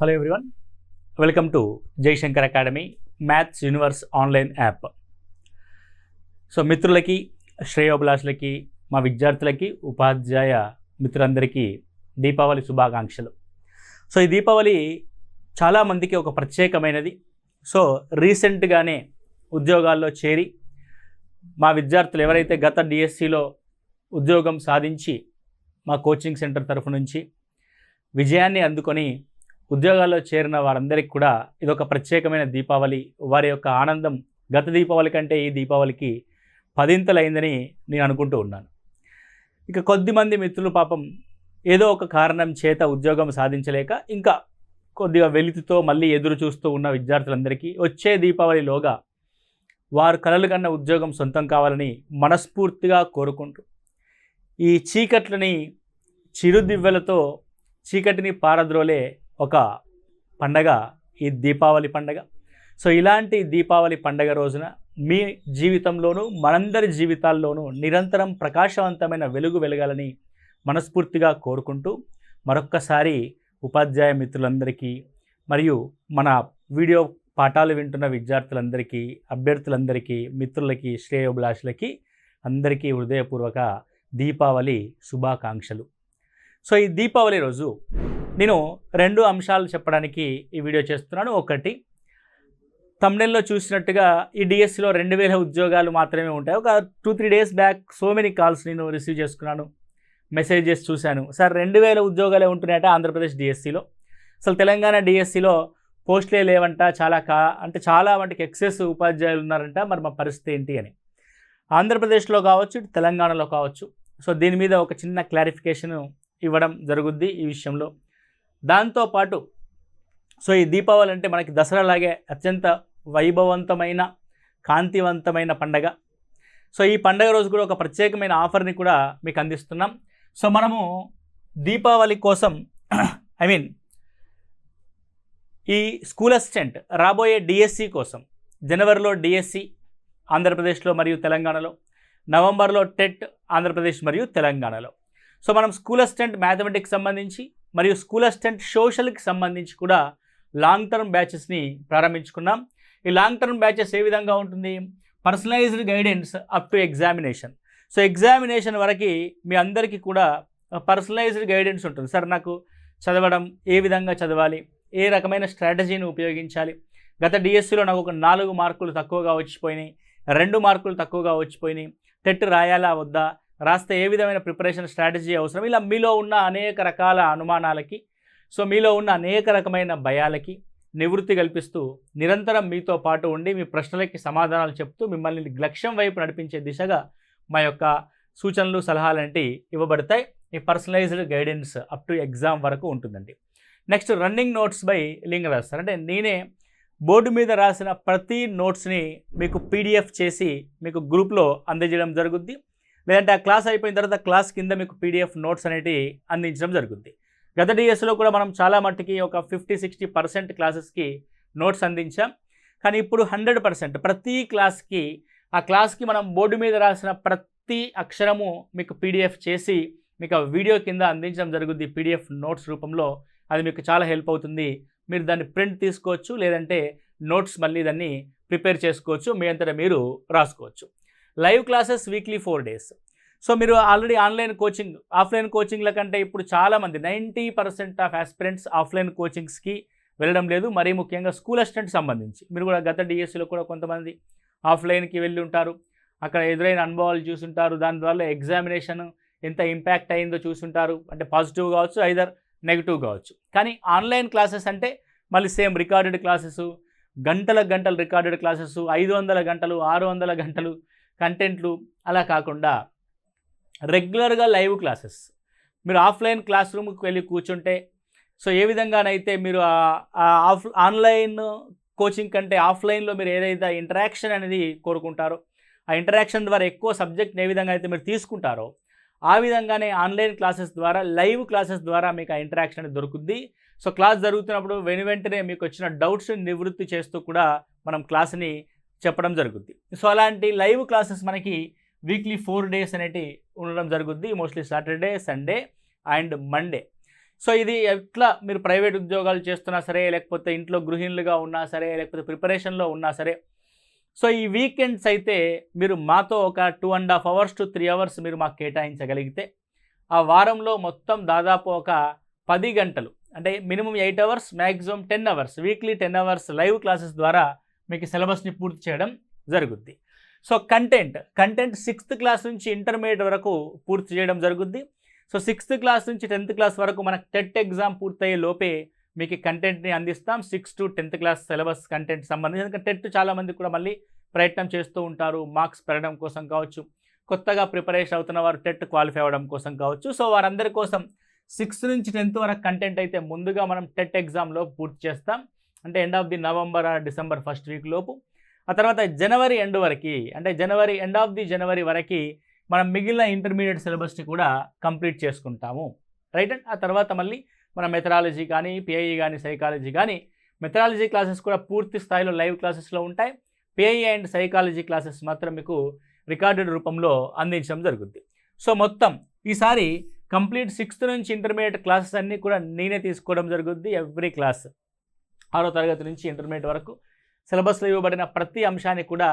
Hello everyone welcome to Jayashankar academy maths universe online app so మిత్రులకి శ్రేయోభిలాషులకి మా విద్యార్థులకి ఉపాధ్యాయ మిత్రులందరికీ దీపావళి శుభాకాంక్షలు. సో ఈ దీపావళి చాలామందికి ఒక ప్రత్యేకమైనది. సో రీసెంట్గానే ఉద్యోగాల్లో చేరి మా విద్యార్థులు ఎవరైతే గత డిఎస్సిలో ఉద్యోగం సాధించి మా కోచింగ్ సెంటర్ తరఫు నుంచి విజయాన్ని అందుకొని ఉద్యోగాల్లో చేరిన వారందరికీ కూడా ఇదొక ప్రత్యేకమైన దీపావళి. వారి యొక్క ఆనందం గత దీపావళి కంటే ఈ దీపావళికి పదింతలైందని నేను అనుకుంటూ ఉన్నాను. ఇక కొద్దిమంది మిత్రులు పాపం ఏదో ఒక కారణం చేత ఉద్యోగం సాధించలేక ఇంకా కొద్దిగా వెలితితో మళ్ళీ ఎదురు చూస్తూ ఉన్న విద్యార్థులందరికీ వచ్చే దీపావళిలోగా వారు కలలు కన్న ఉద్యోగం సొంతం కావాలని మనస్ఫూర్తిగా కోరుకుంటూ ఈ చీకట్లని చిరుదివ్వెలతో చీకటిని పారద్రోలే ఒక పండగ ఈ దీపావళి పండగ. సో ఇలాంటి దీపావళి పండగ రోజున మీ జీవితంలోనూ మనందరి జీవితాల్లోనూ నిరంతరం ప్రకాశవంతమైన వెలుగు వెలగాలని మనస్ఫూర్తిగా కోరుకుంటూ మరొక్కసారి ఉపాధ్యాయ మిత్రులందరికీ మరియు మన వీడియో పాఠాలు వింటున్న విద్యార్థులందరికీ అభ్యర్థులందరికీ మిత్రులకి శ్రేయోభిలాషులకి అందరికీ హృదయపూర్వక దీపావళి శుభాకాంక్షలు. సో ఈ దీపావళి రోజు నేను రెండు అంశాలు చెప్పడానికి ఈ వీడియో చేస్తున్నాను. ఒకటి తమిళంలో చూసినట్టుగా ఈ డిఎస్సిలో రెండు వేల ఉద్యోగాలు మాత్రమే ఉంటాయి. ఒక two three days back so many calls నేను రిసీవ్ చేసుకున్నాను. మెసేజెస్ చూశాను. సార్ రెండు వేల ఉద్యోగాలే ఉంటున్నాయట ఆంధ్రప్రదేశ్ డిఎస్సిలో అసలు తెలంగాణ డిఎస్సిలో పోస్టులే లేవంట చాలా కా అంటే చాలా వాటికి ఎక్సెస్ ఉపాధ్యాయులు ఉన్నారంట మరి మా పరిస్థితి ఏంటి అని. ఆంధ్రప్రదేశ్లో కావచ్చు తెలంగాణలో కావచ్చు. సో దీని మీద ఒక చిన్న క్లారిఫికేషన్ ఇవ్వడం జరుగుద్ది ఈ విషయంలో. దాంతోపాటు సో ఈ దీపావళి అంటే మనకి దసరా లాగే అత్యంత వైభవంతమైన కాంతివంతమైన పండగ. సో ఈ పండగ రోజు కూడా ఒక ప్రత్యేకమైన ఆఫర్ని కూడా మీకు అందిస్తున్నాం. సో మనము దీపావళి కోసం ఐ మీన్ ఈ స్కూల్ అసిస్టెంట్ రాబోయే డిఎస్సి కోసం జనవరిలో డిఎస్సి ఆంధ్రప్రదేశ్లో మరియు తెలంగాణలో నవంబర్లో టెట్ ఆంధ్రప్రదేశ్ మరియు తెలంగాణలో. సో మనం స్కూల్ అసిస్టెంట్ మ్యాథమెటిక్స్ సంబంధించి మరియు స్కూల్ అసిస్టెంట్ సోషల్కి సంబంధించి కూడా లాంగ్ టర్మ్ బ్యాచెస్ని ప్రారంభించుకున్నాం. ఈ లాంగ్ టర్మ్ బ్యాచెస్ ఏ విధంగా ఉంటుంది? Personalised guidance up to examination. So examination వరకు మీ అందరికీ కూడా పర్సనలైజ్డ్ గైడెన్స్ ఉంటుంది. సార్ నాకు చదవడం ఏ విధంగా చదవాలి? ఏ రకమైన స్ట్రాటజీని ఉపయోగించాలి? గత డిఎస్సిలో నాకు ఒక నాలుగు మార్కులు తక్కువగా వచ్చిపోయినాయి. రెండు మార్కులు తక్కువగా వచ్చిపోయినాయి. టెట్ రాయాలా? వద్దా? రాస్తే ఏ విధమైన ప్రిపరేషన్ స్ట్రాటజీ అవసరం? ఇలా మీలో ఉన్న అనేక రకాల అనుమానాలకి సో మీలో ఉన్న అనేక రకమైన భయాలకి నివృత్తి కల్పిస్తూ నిరంతరం మీతో పాటు ఉండి మీ ప్రశ్నలకి సమాధానాలు చెప్తూ మిమ్మల్ని లక్ష్యం వైపు నడిపించే దిశగా మా యొక్క సూచనలు సలహాలంటి ఇవ్వబడతాయి. ఈ personalised guidance up to exam వరకు ఉంటుందండి. Next running notes by link రాస్తారు అంటే నేనే బోర్డు మీద రాసిన ప్రతి నోట్స్ని మీకు పీడిఎఫ్ చేసి మీకు గ్రూప్లో అందజేయడం జరుగుద్ది. లేదంటే ఆ క్లాస్ అయిపోయిన తర్వాత క్లాస్ కింద మీకు పీడిఎఫ్ నోట్స్ అనేటివి అందించడం జరుగుతుంది. గత డిఎస్లో కూడా మనం చాలా మట్టుకి ఒక ఫిఫ్టీ సిక్స్టీ పర్సెంట్ క్లాసెస్కి నోట్స్ అందించాం. కానీ ఇప్పుడు హండ్రెడ్ పర్సెంట్ ప్రతి క్లాస్కి ఆ క్లాస్కి మనం బోర్డు మీద రాసిన ప్రతి అక్షరము మీకు పీడిఎఫ్ చేసి మీకు ఆ వీడియో కింద అందించడం జరుగుద్ది పీడిఎఫ్ నోట్స్ రూపంలో. అది మీకు చాలా హెల్ప్ అవుతుంది. మీరు దాన్ని ప్రింట్ తీసుకోవచ్చు లేదంటే నోట్స్ మళ్ళీ దాన్ని ప్రిపేర్ చేసుకోవచ్చు. మీ అంతటా మీరు రాసుకోవచ్చు. Live classes weekly four days. So మీరు ఆల్రెడీ ఆన్లైన్ కోచింగ్ ఆఫ్లైన్ కోచింగ్ల కంటే ఇప్పుడు చాలామంది ninety percent of aspirants offline కోచింగ్స్కి వెళ్ళడం లేదు. మరీ ముఖ్యంగా స్కూల్ అసిస్టెంట్ సంబంధించి. మీరు కూడా గత డిఎస్సిలో కూడా కొంతమంది ఆఫ్లైన్కి వెళ్ళి ఉంటారు. అక్కడ ఎదురైన అనుభవాలు చూసుంటారు. దాని ద్వారా ఎగ్జామినేషన్ ఎంత ఇంపాక్ట్ అయిందో చూసుంటారు. అంటే పాజిటివ్ కావచ్చు ఐదర్ నెగిటివ్ కావచ్చు. కానీ ఆన్లైన్ క్లాసెస్ అంటే మళ్ళీ సేమ్ రికార్డెడ్ క్లాసెస్ గంటల గంటలు రికార్డెడ్ క్లాసెస్ ఐదు వందల గంటలు ఆరు వందల గంటలు కంటెంట్లు అలా కాకుండా రెగ్యులర్గా లైవ్ క్లాసెస్. మీరు ఆఫ్లైన్ క్లాస్ రూమ్కి వెళ్ళి కూర్చుంటే సో ఏ విధంగానైతే మీరు ఆఫ్ ఆన్లైన్ కోచింగ్ కంటే ఆఫ్లైన్లో మీరు ఏదైతే ఇంటరాక్షన్ అనేది కోరుకుంటారో ఆ ఇంటరాక్షన్ ద్వారా ఎక్కువ సబ్జెక్ట్ని ఏ విధంగా అయితే మీరు తీసుకుంటారో ఆ విధంగానే ఆన్లైన్ క్లాసెస్ ద్వారా లైవ్ క్లాసెస్ ద్వారా మీకు ఆ ఇంటరాక్షన్ అనేది దొరుకుద్ది. సో క్లాస్ జరుగుతున్నప్పుడు వెను వెంటనే మీకు వచ్చిన డౌట్స్ని నివృత్తి చేస్తూ కూడా మనం క్లాస్ని చెప్పడం జరుగుద్ది. సో అలాంటి లైవ్ క్లాసెస్ మనకి వీక్లీ ఫోర్ డేస్ అనేటి ఉండడం జరుగుద్ది. Mostly Saturday Sunday and Monday. So ఇది ఎట్లా మీరు ప్రైవేట్ ఉద్యోగాలు చేస్తున్నా సరే లేకపోతే ఇంట్లో గృహిణులుగా ఉన్నా సరే లేకపోతే ప్రిపరేషన్లో ఉన్నా సరే సో ఈ వీకెండ్స్ అయితే మీరు మాతో ఒక two and half hours to three hours మీరు మాకు కేటాయించగలిగితే ఆ వారంలో మొత్తం దాదాపు ఒక పది గంటలు అంటే minimum eight hours maximum ten hours weekly ten hours live classes ద్వారా మీకు సిలబస్ని పూర్తి చేయడం జరుగుద్ది. So content content sixth class నుంచి ఇంటర్మీడియట్ వరకు పూర్తి చేయడం జరుగుద్ది. సో సిక్స్త్ క్లాస్ నుంచి టెన్త్ క్లాస్ వరకు మనకు టెట్ ఎగ్జామ్ పూర్తయ్యే లోపే మీకు కంటెంట్ని అందిస్తాం. Six to tenth class syllabus content సంబంధించి ఎందుకంటే టెట్ చాలామంది కూడా మళ్ళీ ప్రయత్నం చేస్తూ ఉంటారు. మార్క్స్ పెరగడం కోసం కావచ్చు కొత్తగా ప్రిపరేషన్ అవుతున్న వారు టెట్ క్వాలిఫై అవ్వడం కోసం కావచ్చు. సో వారందరి కోసం సిక్స్త్ నుంచి టెన్త్ వరకు కంటెంట్ అయితే ముందుగా మనం టెట్ ఎగ్జామ్లో పూర్తి చేస్తాం. అంటే end of the November or December first week లోపు. ఆ తర్వాత జనవరి ఎండ్ వరకు అంటే జనవరి ఎండ్ ఆఫ్ ది జనవరి వరకు మనం మిగిలిన ఇంటర్మీడియట్ సిలబస్ని కూడా కంప్లీట్ చేసుకుంటాము. రైట్ అండ్ ఆ తర్వాత మళ్ళీ మన మెథడాలజీ కానీ పిఐఈ కానీ సైకాలజీ కానీ మెథడాలజీ క్లాసెస్ కూడా పూర్తి స్థాయిలో లైవ్ క్లాసెస్లో ఉంటాయి. పిఐఈ అండ్ సైకాలజీ క్లాసెస్ మాత్రం మీకు రికార్డెడ్ రూపంలో అందించడం జరుగుద్ది. సో మొత్తం ఈసారి కంప్లీట్ సిక్స్త్ నుంచి ఇంటర్మీడియట్ క్లాసెస్ అన్నీ కూడా నేనే తీసుకోవడం జరుగుద్ది ఎవ్రీ క్లాస్ ఆరో తరగతి నుంచి ఇంటర్మీడియట్ వరకు సిలబస్లో ఇవ్వబడిన ప్రతి అంశాన్ని కూడా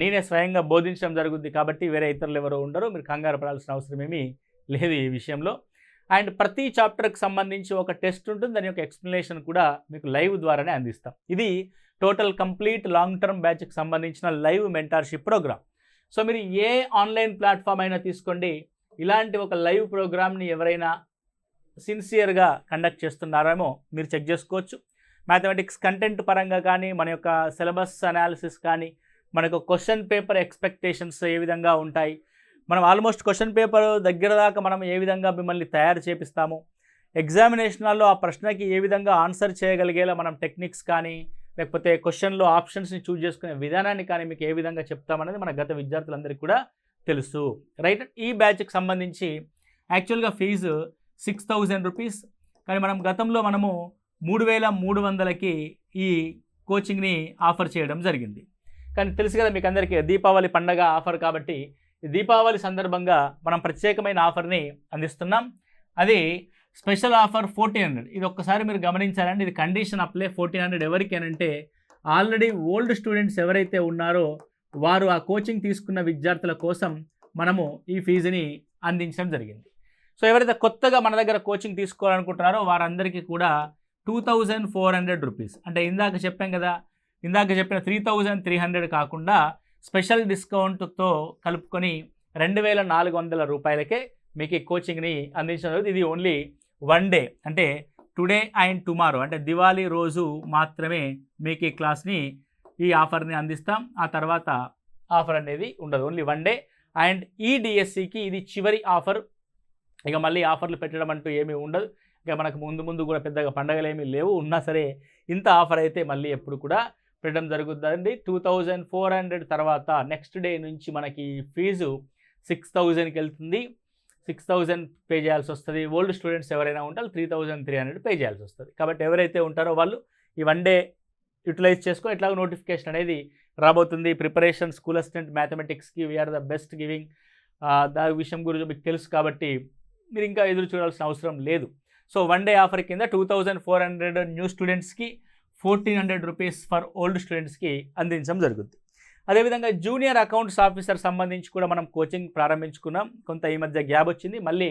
నేనే స్వయంగా బోధించడం జరుగుద్ది కాబట్టి వేరే ఇతరులు ఎవరో ఉండరు మీరు కంగారు పడాల్సిన అవసరం ఏమీ లేదు ఈ విషయంలో. అండ్ ప్రతి చాప్టర్కి సంబంధించి ఒక టెస్ట్ ఉంటుంది దాని యొక్క ఎక్స్ప్లెనేషన్ కూడా మీకు లైవ్ ద్వారానే అందిస్తాం. ఇది టోటల్ కంప్లీట్ లాంగ్ టర్మ్ బ్యాచ్కి సంబంధించిన లైవ్ మెంటార్షిప్ ప్రోగ్రామ్. సో మీరు ఏ ఆన్లైన్ ప్లాట్ఫామ్ అయినా తీసుకోండి. ఇలాంటి ఒక లైవ్ ప్రోగ్రామ్ని ఎవరైనా సిన్సియర్గా కండక్ట్ చేస్తున్నారేమో మీరు చెక్ చేసుకోవచ్చు. మ్యాథమెటిక్స్ కంటెంట్ పరంగా కానీ మన యొక్క సిలబస్ అనాలిసిస్ కానీ మనకు క్వశ్చన్ పేపర్ ఎక్స్పెక్టేషన్స్ ఏ విధంగా ఉంటాయి. మనం ఆల్మోస్ట్ క్వశ్చన్ పేపర్ దగ్గర దాకా మనం ఏ విధంగా మిమ్మల్ని తయారు చేపిస్తాము? ఎగ్జామినేషన్లో ఆ ప్రశ్నకి ఏ విధంగా ఆన్సర్ చేయగలిగేలా మనం టెక్నిక్స్ కానీ లేకపోతే క్వశ్చన్లో ఆప్షన్స్ని చూజ్ చేసుకునే విధానాన్ని కానీ మీకు ఏ విధంగా చెప్తామనేది మన గత విద్యార్థులందరికీ కూడా తెలుసు. రైట్ ఈ బ్యాచ్కి సంబంధించి యాక్చువల్గా ఫీజు సిక్స్ థౌజండ్ రూపీస్ కానీ మనం గతంలో మనము మూడు వేల మూడు వందలకి ఈ కోచింగ్ని ఆఫర్ చేయడం జరిగింది. కానీ తెలుసు కదా మీకు అందరికీ దీపావళి పండగ ఆఫర్ కాబట్టి దీపావళి సందర్భంగా మనం ప్రత్యేకమైన ఆఫర్ని అందిస్తున్నాం. అది స్పెషల్ ఆఫర్ ఫోర్టీన్ హండ్రెడ్. ఇది ఒక్కసారి మీరు గమనించాలండి. ఇది కండిషన్ అప్లై ఫోర్టీన్ హండ్రెడ్ ఎవరికేనంటే అంటే ఆల్రెడీ ఓల్డ్ స్టూడెంట్స్ ఎవరైతే ఉన్నారో వారు ఆ కోచింగ్ తీసుకున్న విద్యార్థుల కోసం మనము ఈ ఫీజుని అందించడం జరిగింది. సో ఎవరైతే కొత్తగా మన దగ్గర కోచింగ్ తీసుకోవాలనుకుంటున్నారో వారందరికీ కూడా two thousand four hundred rupees అంటే ఇందాక చెప్పాం కదా ఇందాక చెప్పిన త్రీ థౌజండ్ త్రీ హండ్రెడ్ కాకుండా స్పెషల్ డిస్కౌంట్తో కలుపుకొని రెండు వేల నాలుగు వందల రూపాయలకే మీకు ఈ కోచింగ్ని అందించడం జరుగుతుంది. ఇది ఓన్లీ వన్ డే అంటే టుడే అండ్ టుమారో అంటే దివాళీ రోజు మాత్రమే మీకు ఈ క్లాస్ని ఈ ఆఫర్ని అందిస్తాం. ఆ తర్వాత ఆఫర్ అనేది ఉండదు. ఓన్లీ వన్ డే అండ్ ఈ డిఎస్సికి ఇది చివరి ఆఫర్ ఇక మళ్ళీ ఆఫర్లు పెట్టడం అంటూ ఏమీ ఉండదు. ఇక మనకు ముందు ముందు కూడా పెద్దగా పండగలు లేవు. ఉన్నా సరే ఇంత ఆఫర్ అయితే మళ్ళీ ఎప్పుడు కూడా పెట్టడం జరుగుతుందండి. టూ థౌజండ్ ఫోర్ హండ్రెడ్ తర్వాత నెక్స్ట్ డే నుంచి మనకి ఫీజు సిక్స్ థౌజండ్కి వెళ్తుంది. సిక్స్ థౌజండ్ పే చేయాల్సి వస్తుంది. ఓల్డ్ స్టూడెంట్స్ ఎవరైనా ఉంటారు three thousand three hundred pay చేయాల్సి వస్తుంది. కాబట్టి ఎవరైతే ఉంటారో వాళ్ళు ఈ వన్ డే యూటిలైజ్ చేసుకో ఎట్లాగో నోటిఫికేషన్ అనేది రాబోతుంది. Preparation school assistant మ్యాథమెటిక్స్కి we are the best giving. దాని విషయం గురించి మీకు తెలుసు కాబట్టి మీరు ఇంకా ఎదురు చూడాల్సిన అవసరం లేదు. సో వన్ డే ఆఫర్ కింద two thousand four hundred new స్టూడెంట్స్కి fourteen hundred rupees for old స్టూడెంట్స్కి అందించడం జరుగుతుంది అదేవిధంగా జూనియర్ అకౌంట్స్ ఆఫీసర్ సంబంధించి కూడా మనం కోచింగ్ ప్రారంభించుకున్నాం. కొంత ఈ మధ్య గ్యాప్ వచ్చింది. మళ్ళీ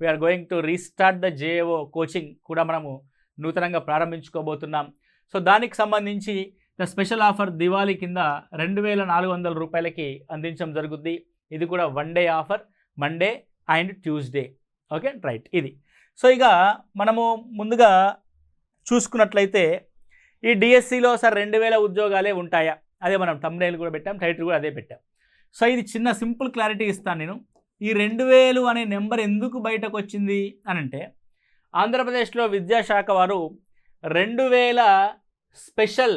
we are going to restart the JAO coaching కూడా మనము నూతనంగా ప్రారంభించుకోబోతున్నాం. సో దానికి సంబంధించి ద స్పెషల్ ఆఫర్ దివాళీ కింద రెండు వేల నాలుగు వందల రూపాయలకి అందించడం జరుగుద్ది. ఇది కూడా one day offer Monday and Tuesday okay right ఇది. సో ఇక మనము ముందుగా చూసుకున్నట్లయితే ఈ డిఎస్సిలో సార్ రెండు వేల ఉద్యోగాలే ఉంటాయా? అదే మనం తమ్నేల్ కూడా పెట్టాం టైటిల్ కూడా అదే పెట్టాం. సో ఇది చిన్న సింపుల్ క్లారిటీ ఇస్తాను నేను. ఈ రెండు వేలు అనే నెంబర్ ఎందుకు బయటకు వచ్చింది అని అంటే ఆంధ్రప్రదేశ్లో విద్యాశాఖ వారు రెండు వేల స్పెషల్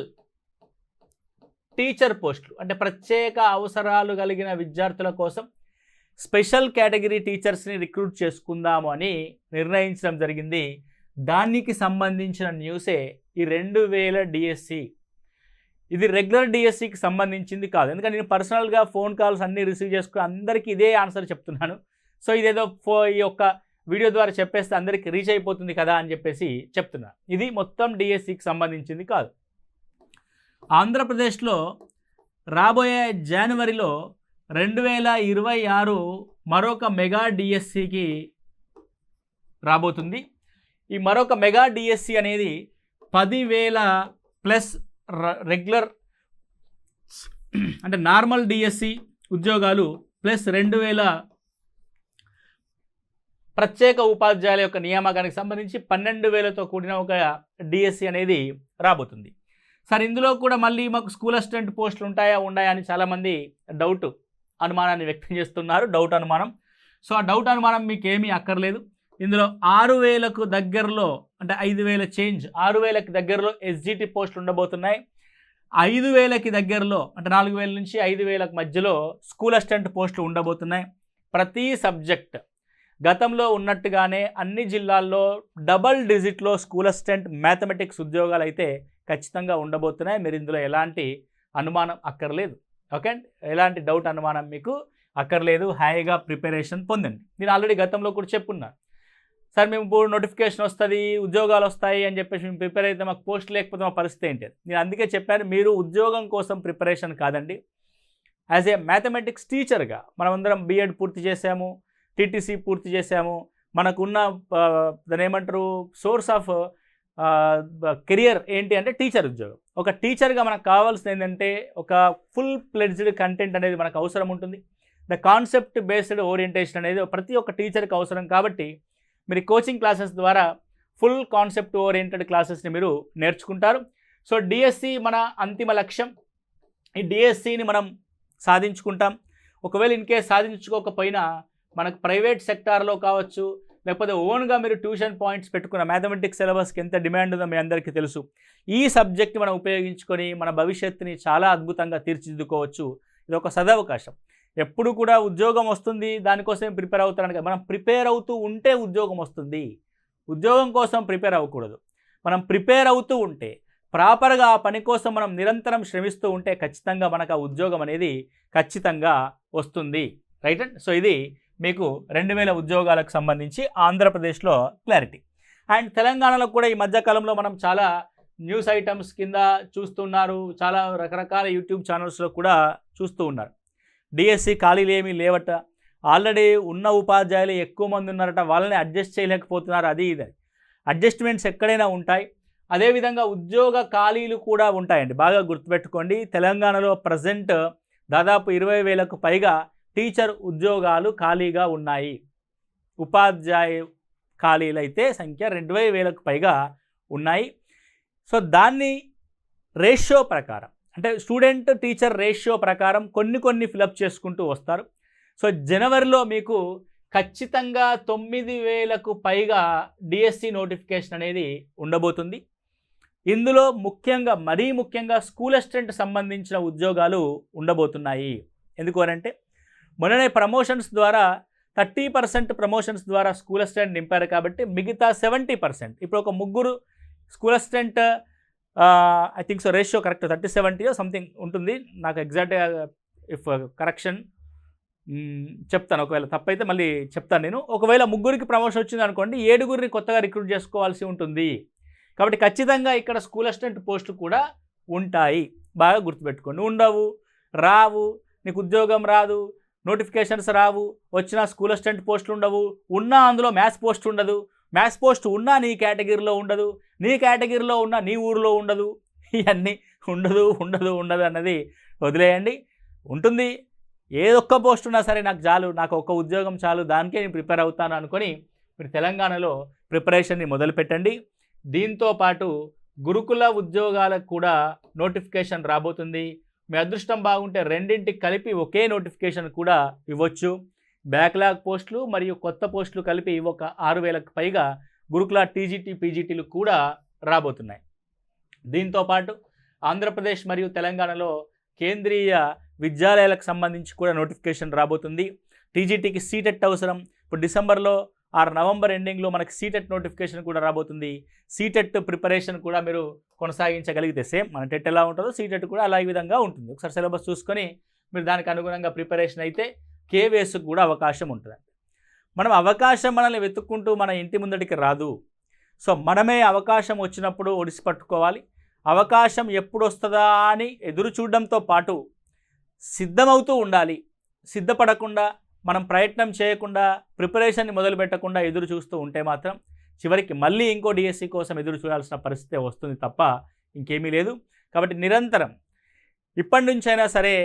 టీచర్ పోస్టులు అంటే ప్రత్యేక అవసరాలు కలిగిన విద్యార్థుల కోసం స్పెషల్ కేటగిరీ టీచర్స్ని రిక్రూట్ చేసుకుందాము అని నిర్ణయించడం జరిగింది. దానికి సంబంధించిన న్యూసే ఈ రెండు వేల డిఎస్సి. ఇది రెగ్యులర్ డిఎస్సికి సంబంధించింది కాదు. ఎందుకంటే నేను పర్సనల్గా ఫోన్ కాల్స్ అన్నీ రిసీవ్ చేసుకుని అందరికీ ఇదే ఆన్సర్ చెప్తున్నాను. సో ఇదేదో ఫో ఈ యొక్క వీడియో ద్వారా చెప్పేస్తే అందరికీ రీచ్ అయిపోతుంది కదా అని చెప్పేసి చెప్తున్నా. ఇది మొత్తం డిఎస్సికి సంబంధించింది కాదు. ఆంధ్రప్రదేశ్లో రాబోయే జనవరిలో రెండు వేల ఇరవై ఆరు మరొక మెగా డిఎస్సికి రాబోతుంది. ఈ మరొక మెగా డిఎస్సి అనేది పదివేల ప్లస్ రెగ్యులర్ అంటే నార్మల్ డిఎస్సి ఉద్యోగాలు ప్లస్ రెండు వేల ప్రత్యేక ఉపాధ్యాయుల యొక్క నియామకానికి సంబంధించి పన్నెండు వేలతో కూడిన ఒక డిఎస్సి అనేది రాబోతుంది. సార్ ఇందులో కూడా మళ్ళీ మాకు స్కూల్ అసిస్టెంట్ పోస్టులు ఉంటాయా ఉన్నాయా అని చాలామంది డౌట్. అనుమానాన్ని వ్యక్తం చేస్తున్నారు డౌట్ అనుమానం. సో ఆ డౌట్ అనుమానం మీకు ఏమీ అక్కర్లేదు. ఇందులో ఆరు వేలకు దగ్గరలో అంటే ఐదు వేల చేంజ్ ఆరు వేలకి దగ్గరలో ఎస్జిటి పోస్టులు ఉండబోతున్నాయి. ఐదు వేలకి దగ్గరలో అంటే నాలుగు వేల నుంచి ఐదు వేలకు మధ్యలో స్కూల్ అసిస్టెంట్ పోస్టులు ఉండబోతున్నాయి. ప్రతి సబ్జెక్ట్ గతంలో ఉన్నట్టుగానే అన్ని జిల్లాల్లో డబల్ డిజిట్లో స్కూల్ అసిస్టెంట్ మ్యాథమెటిక్స్ ఉద్యోగాలు అయితే ఖచ్చితంగా ఉండబోతున్నాయి. మీరు ఇందులో ఎలాంటి అనుమానం అక్కర్లేదు. ఓకే ఎలాంటి డౌట్ అనుమానం మీకు అక్కర్లేదు. హాయిగా ప్రిపరేషన్ పొందండి. నేను ఆల్రెడీ గతంలో కూడా చెప్పున్నాను సార్ మేము ఇప్పుడు నోటిఫికేషన్ వస్తుంది ఉద్యోగాలు వస్తాయి అని చెప్పేసి మేము ప్రిపేర్ అయితే మాకు పోస్ట్ లేకపోతే మా పరిస్థితి ఏంటి నేను అందుకే చెప్పాను మీరు ఉద్యోగం కోసం ప్రిపరేషన్ కాదండి. యాజ్ ఏ మ్యాథమెటిక్స్ టీచర్గా మనమందరం బీఎడ్ పూర్తి చేసాము టీటీసీ పూర్తి చేసాము మనకున్న దాని ఏమంటారు సోర్స్ ఆఫ్ కెరియర్ ఏంటి అంటే టీచర్ ఉద్యోగం. ఒక టీచర్గా మనకు కావాల్సింది ఏంటంటే ఒక ఫుల్ ప్లెడ్జ్డ్ కంటెంట్ అనేది మనకు అవసరం ఉంటుంది. ద కాన్సెప్ట్ బేస్డ్ ఓరియంటేషన్ అనేది ప్రతి ఒక్క టీచర్కి అవసరం కాబట్టి మీరు కోచింగ్ క్లాసెస్ ద్వారా ఫుల్ కాన్సెప్ట్ ఓరియంటెడ్ క్లాసెస్ని మీరు నేర్చుకుంటారు. సో డిఎస్సి మన అంతిమ లక్ష్యం. ఈ డిఎస్సిని మనం సాధించుకుంటాం. ఒకవేళ ఇన్ కేస్ సాధించుకోకపోయినా మనకు ప్రైవేట్ సెక్టార్లో కావచ్చు లేకపోతే ఓన్గా మీరు ట్యూషన్ పాయింట్స్ పెట్టుకున్న మ్యాథమెటిక్స్ సిలబస్కి ఎంత డిమాండ్ ఉందో మీ అందరికీ తెలుసు. ఈ సబ్జెక్ట్ మనం ఉపయోగించుకొని మన భవిష్యత్తుని చాలా అద్భుతంగా తీర్చిదిద్దుకోవచ్చు. ఇది ఒక సదవకాశం. ఎప్పుడు కూడా ఉద్యోగం వస్తుంది దానికోసం ప్రిపేర్ అవుతారని మనం ప్రిపేర్ అవుతూ ఉంటే ఉద్యోగం వస్తుంది. ఉద్యోగం కోసం ప్రిపేర్ అవ్వకూడదు. మనం ప్రిపేర్ అవుతూ ఉంటే ప్రాపర్గా ఆ పని కోసం మనం నిరంతరం శ్రమిస్తూ ఉంటే ఖచ్చితంగా మనకు ఆ ఉద్యోగం అనేది ఖచ్చితంగా వస్తుంది. Right and? సో ఇది మీకు రెండు వేల ఉద్యోగాలకు సంబంధించి ఆంధ్రప్రదేశ్లో క్లారిటీ అండ్ తెలంగాణలో కూడా ఈ మధ్యకాలంలో మనం చాలా న్యూస్ ఐటమ్స్ కింద చూస్తున్నారు చాలా రకరకాల యూట్యూబ్ ఛానల్స్లో కూడా చూస్తూ ఉన్నారు. డిఎస్సి ఖాళీలు ఏమీ లేవట. ఆల్రెడీ ఉన్న ఉపాధ్యాయులు ఎక్కువ మంది ఉన్నారట వాళ్ళని అడ్జస్ట్ చేయలేకపోతున్నారు అది ఇది. అడ్జస్ట్మెంట్స్ ఎక్కడైనా ఉంటాయి. అదేవిధంగా ఉద్యోగ ఖాళీలు కూడా ఉంటాయండి బాగా గుర్తుపెట్టుకోండి. తెలంగాణలో ప్రజెంట్ దాదాపు ఇరవై వేలకు పైగా టీచర్ ఉద్యోగాలు ఖాళీగా ఉన్నాయి. ఉపాధ్యాయ ఖాళీలైతే సంఖ్య రెండు వేలకు పైగా ఉన్నాయి. సో దాన్ని రేషియో ప్రకారం అంటే స్టూడెంట్ టీచర్ రేషియో ప్రకారం కొన్ని కొన్ని ఫిలప్ చేసుకుంటూ వస్తారు. సో జనవరిలో మీకు ఖచ్చితంగా తొమ్మిది వేలకు పైగా డిఎస్సి నోటిఫికేషన్ అనేది ఉండబోతుంది. ఇందులో ముఖ్యంగా మరీ ముఖ్యంగా స్కూల్ అసిస్టెంట్ సంబంధించిన ఉద్యోగాలు ఉండబోతున్నాయి. ఎందుకు అంటే మొన్ననే ప్రమోషన్స్ ద్వారా థర్టీ పర్సెంట్ ప్రమోషన్స్ ద్వారా స్కూల్ అసిస్టెంట్ నింపారు కాబట్టి మిగతా సెవెంటీ పర్సెంట్. ఇప్పుడు ఒక ముగ్గురు school assistant I think so ratio correct thirty సెవెంటీయో something ఉంటుంది. నాకు ఎగ్జాక్ట్గా ఇఫ్ కరెక్షన్ చెప్తాను. ఒకవేళ తప్పైతే మళ్ళీ చెప్తాను నేను. ఒకవేళ ముగ్గురికి ప్రమోషన్ వచ్చింది అనుకోండి ఏడుగురిని కొత్తగా రిక్రూట్ చేసుకోవాల్సి ఉంటుంది. కాబట్టి ఖచ్చితంగా ఇక్కడ స్కూల్ అసిస్టెంట్ పోస్టులు కూడా ఉంటాయి. బాగా గుర్తుపెట్టుకోండి. ఉండవు రావు నీకు ఉద్యోగం రాదు నోటిఫికేషన్స్ రావు వచ్చిన స్కూల్ అసిస్టెంట్ పోస్టులు ఉండవు ఉన్నా అందులో మ్యాథ్స్ పోస్ట్ ఉండదు. మ్యాథ్స్ పోస్ట్ ఉన్నా నీ కేటగిరీలో ఉండదు నీ కేటగిరీలో ఉన్న నీ ఊరిలో ఉండదు. ఇవన్నీ ఉండదు ఉండదు ఉండదు అన్నది వదిలేయండి. ఉంటుంది. ఏదొక్క పోస్ట్ ఉన్నా సరే నాకు చాలు నాకు ఒక్క ఉద్యోగం చాలు దానికే నేను ప్రిపేర్ అవుతాను అనుకొని మీరు తెలంగాణలో ప్రిపరేషన్ని మొదలుపెట్టండి. దీంతో పాటు గురుకుల ఉద్యోగాలకు కూడా నోటిఫికేషన్ రాబోతుంది. మీ అదృష్టం బాగుంటే రెండింటికి కలిపి ఒకే నోటిఫికేషన్ కూడా ఇవ్వచ్చు. బ్యాక్లాగ్ పోస్టులు మరియు కొత్త పోస్టులు కలిపి ఒక ఆరు వేలకు పైగా గురుకుల టీజీటీ పీజీటీలు కూడా రాబోతున్నాయి. దీంతో పాటు ఆంధ్రప్రదేశ్ మరియు తెలంగాణలో కేంద్రీయ విద్యాలయాలకు సంబంధించి కూడా నోటిఫికేషన్ రాబోతుంది. టీజీటీకి సీటెట్ అవసరం ఇప్పుడు డిసెంబర్లో ఆరు నవంబర్ ఎండింగ్లో మనకి సీటెట్ నోటిఫికేషన్ కూడా రాబోతుంది. సీటెట్ ప్రిపరేషన్ కూడా మీరు కొనసాగించగలిగితే సేమ్ మన టెట్ ఎలా ఉంటుందో సీటెట్ కూడా అలా ఈ విధంగా ఉంటుంది. ఒకసారి సిలబస్ చూసుకొని మీరు దానికి అనుగుణంగా ప్రిపరేషన్ అయితే కేవేస్కి కూడా అవకాశం ఉంటుంది. మనం అవకాశం మనల్ని వెతుక్కుంటూ మన ఇంటి ముందటికి రాదు. సో మనమే అవకాశం వచ్చినప్పుడు ఒడిసి పట్టుకోవాలి. అవకాశం ఎప్పుడు వస్తుందా అని ఎదురు చూడడంతో పాటు సిద్ధమవుతూ ఉండాలి. సిద్ధపడకుండా మనం ప్రయత్నం చేయకుండా ప్రిపరేషన్ని మొదలు పెట్టకుండా ఎదురు చూస్తూ ఉంటే మాత్రం చివరికి మళ్ళీ ఇంకో డిఎస్సి కోసం ఎదురు చూడాల్సిన పరిస్థితి వస్తుంది తప్ప ఇంకేమీ లేదు. కాబట్టి నిరంతరం ఇప్పటి నుంచైనా సరే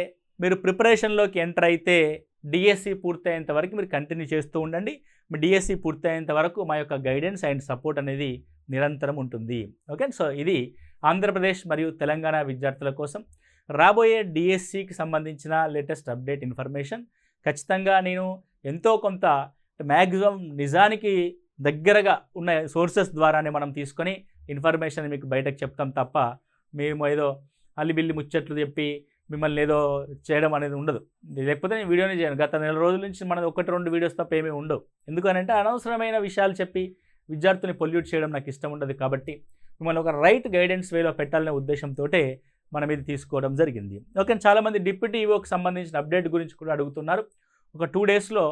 మీరు ప్రిపరేషన్లోకి ఎంటర్ అయితే డిఎస్సి పూర్తయ్యేంత వరకు మీరు కంటిన్యూ చేస్తూ ఉండండి. మీ డిఎస్సి పూర్తయ్యేంత వరకు మా యొక్క గైడెన్స్ అండ్ సపోర్ట్ అనేది నిరంతరం ఉంటుంది. ఓకే? సో ఇది ఆంధ్రప్రదేశ్ మరియు తెలంగాణ విద్యార్థుల కోసం రాబోయే డిఎస్సికి సంబంధించిన లేటెస్ట్ అప్డేట్ ఇన్ఫర్మేషన్. ఖచ్చితంగా నేను ఎంతో కొంత మ్యాక్సిమం నిజానికి దగ్గరగా ఉన్న సోర్సెస్ ద్వారానే మనం తీసుకొని ఇన్ఫర్మేషన్ మీకు బయటకు చెప్తాం తప్ప మేము ఏదో అల్లిబిల్లి ముచ్చట్లు చెప్పి మిమ్మల్ని ఏదో చేయడం అనేది ఉండదు. లేకపోతే నేను వీడియోని చేయను. గత నెల రోజుల నుంచి మనది ఒకటి రెండు వీడియోస్ తప్ప ఏమీ ఉండవు. ఎందుకనంటే అనవసరమైన విషయాలు చెప్పి విద్యార్థుల్ని పొల్యూట్ చేయడం నాకు ఇష్టం ఉండదు కాబట్టి మిమ్మల్ని ఒక రైట్ గైడెన్స్ వేలో పెట్టాలనే ఉద్దేశంతో మనం ఇది తీసుకోవడం జరిగింది. ఓకే చాలామంది డిప్యూటీ ఈవోకి సంబంధించిన అప్డేట్ గురించి కూడా అడుగుతున్నారు. ఒక టూ డేస్లో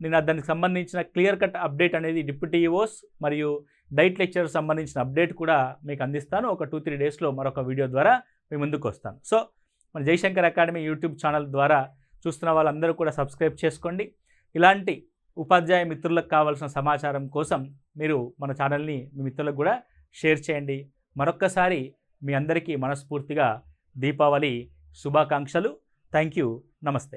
నేను దానికి సంబంధించిన క్లియర్ కట్ అప్డేట్ అనేది డిప్యూటీ ఈవోస్ మరియు డైట్ లెక్చర్ సంబంధించిన అప్డేట్ కూడా మీకు అందిస్తాను. ఒక టూ త్రీ డేస్లో మరొక వీడియో ద్వారా మీ ముందుకు వస్తాను. సో మన జయశంకర్ అకాడమీ యూట్యూబ్ ఛానల్ ద్వారా చూస్తున్న వాళ్ళందరూ కూడా సబ్స్క్రైబ్ చేసుకోండి. ఇలాంటి ఉపాధ్యాయ మిత్రులకు కావాల్సిన సమాచారం కోసం మీరు మన ఛానల్ని మీ మిత్రులకు కూడా షేర్ చేయండి. మరొక్కసారి మీ అందరికీ మనస్ఫూర్తిగా దీపావళి శుభాకాంక్షలు. థ్యాంక్ యూ నమస్తే.